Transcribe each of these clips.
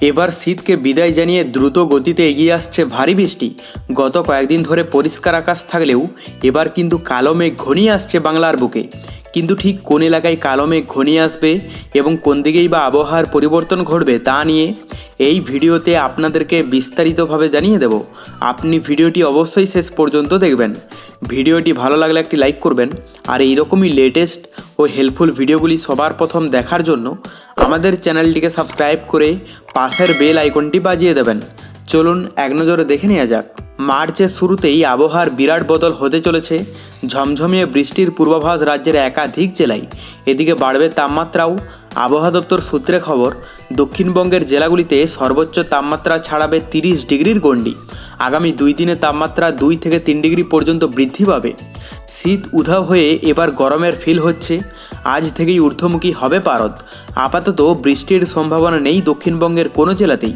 এবার শীতকে বিদায় জানিয়ে দ্রুত গতিতে এগিয়ে আসছে ভারী বৃষ্টি। গত কয়েকদিন ধরে পরিষ্কার আকাশ থাকলেও এবার কিন্তু কালো মেঘ ঘনিয়ে আসছে বাংলার বুকে। কিন্তু ঠিক কোন এলাকায় কালো মেঘ ঘনিয়ে আসবে এবং কোন দিকেই বা আবহাওয়ার পরিবর্তন ঘটবে তা নিয়ে এই ভিডিওতে আপনাদেরকে বিস্তারিতভাবে জানিয়ে দেব। আপনি ভিডিওটি অবশ্যই শেষ পর্যন্ত দেখবেন। ভিডিওটি ভালো লাগলে একটি লাইক করবেন। আর এইরকমই লেটেস্ট ও হেল্পফুল ভিডিওগুলি সবার প্রথম দেখার জন্য আমাদের চ্যানেলটিকে সাবস্ক্রাইব করে পাশের বেল আইকনটি বাজিয়ে দেবেন। চলুন এক নজরে দেখে নেওয়া যাক। মার্চের শুরুতেই আবহাওয়ার বিরাট বদল হতে চলেছে। ঝমঝমিয়ে বৃষ্টির পূর্বাভাস রাজ্যের একাধিক জেলায়। এদিকে বাড়বে তাপমাত্রাও। আবহাওয়া দপ্তর সূত্রে খবর, দক্ষিণবঙ্গের জেলাগুলিতে সর্বোচ্চ তাপমাত্রা ছাড়াবে তিরিশ ডিগ্রির গণ্ডি। আগামী দুই দিনে তাপমাত্রা দুই থেকে তিন ডিগ্রি পর্যন্ত বৃদ্ধি পাবে। শীত উধাও হয়ে এবার গরমের ফিল হচ্ছে। আজ থেকেই ঊর্ধ্বমুখী হবে পারদ আপাতত বৃষ্টির সম্ভাবনা নেই দক্ষিণবঙ্গের কোনো জেলাতেই।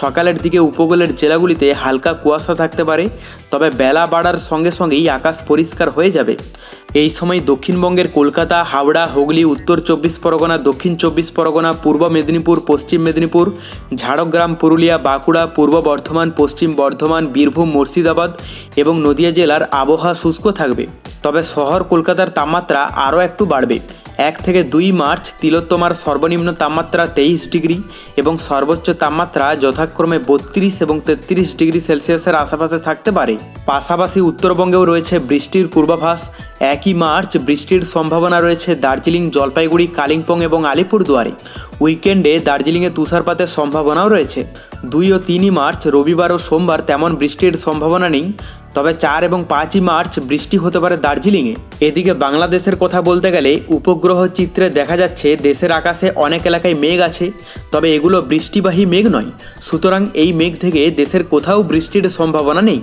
সকালের দিকে উপকূলের জেলাগুলিতে হালকা কুয়াশা থাকতে পারে, তবে বেলা বাড়ার সঙ্গে সঙ্গেই আকাশ পরিষ্কার হয়ে যাবে। এই সময় দক্ষিণবঙ্গের কলকাতা, হাওড়া, হুগলি, উত্তর চব্বিশ পরগনা, দক্ষিণ চব্বিশ পরগনা, পূর্ব মেদিনীপুর, পশ্চিম মেদিনীপুর, ঝাড়গ্রাম, পুরুলিয়া, বাঁকুড়া, পূর্ব বর্ধমান, পশ্চিম বর্ধমান, বীরভূম, মুর্শিদাবাদ এবং নদিয়া জেলার আবহাওয়া শুষ্ক থাকবে। তবে শহর কলকাতার তাপমাত্রা আরও একটু বাড়বে। এক থেকে দুই মার্চ তিলোত্তমার সর্বনিম্ন তাপমাত্রা তেইশ ডিগ্রি এবং সর্বোচ্চ তাপমাত্রা যথাক্রমে বত্রিশ এবং তেত্রিশ ডিগ্রি সেলসিয়াসের আশেপাশে থাকতে পারে। পাশাপাশি উত্তরবঙ্গেও রয়েছে বৃষ্টির পূর্বাভাস। একই মার্চ বৃষ্টির সম্ভাবনা রয়েছে দার্জিলিং, জলপাইগুড়ি, কালিম্পং এবং আলিপুরদুয়ারে। উইকেন্ডে দার্জিলিংয়ে তুষারপাতের সম্ভাবনাও রয়েছে। দুই ও তিনই মার্চ, রবিবার ও সোমবার তেমন বৃষ্টির সম্ভাবনা নেই। তবে চার এবং পাঁচই মার্চ বৃষ্টি হতে পারে দার্জিলিংয়ে। এদিকে বাংলাদেশের কথা বলতে গেলে উপগ্রহ চিত্রে দেখা যাচ্ছে দেশের আকাশে অনেক এলাকায় মেঘ আছে, তবে এগুলো বৃষ্টিবাহী মেঘ নয়। সুতরাং এই মেঘ থেকে দেশের কোথাও বৃষ্টির সম্ভাবনা নেই।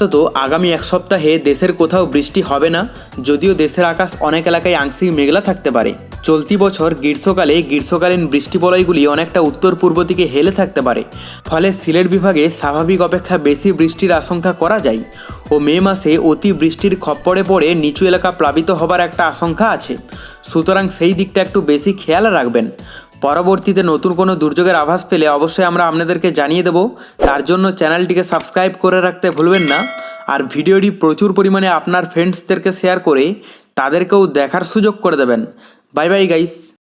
আপাতত আগামী এক সপ্তাহে দেশের কোথাও বৃষ্টি হবে না, যদিও দেশের আকাশ অনেক এলাকায় আংশিক মেঘলা থাকতে পারে। চলতি বছর গ্রীষ্মকালে গ্রীষ্মকালীন বৃষ্টি বলয়গুলি অনেকটা উত্তর পূর্ব দিকে হেলে থাকতে পারে, ফলে সিলেট বিভাগে স্বাভাবিক অপেক্ষা বেশি বৃষ্টির আশঙ্কা করা যায় ও মে মাসে অতি বৃষ্টির খপ্পরে পড়ে নিচু এলাকা প্লাবিত হবার একটা আশঙ্কা আছে। সুতরাং সেই দিকটা একটু বেশি খেয়াল রাখবেন। পরবর্তীতে নতুন কোনো দুর্যোগের আভাস পেলে অবশ্যই আমরা আপনাদেরকে জানিয়ে দেব। তার জন্য চ্যানেলটিকে সাবস্ক্রাইব করে রাখতে ভুলবেন না। আর ভিডিওটি প্রচুর পরিমাণে আপনার ফ্রেন্ডসদেরকে শেয়ার করে তাদেরকেও দেখার সুযোগ করে দেবেন। Bye bye guys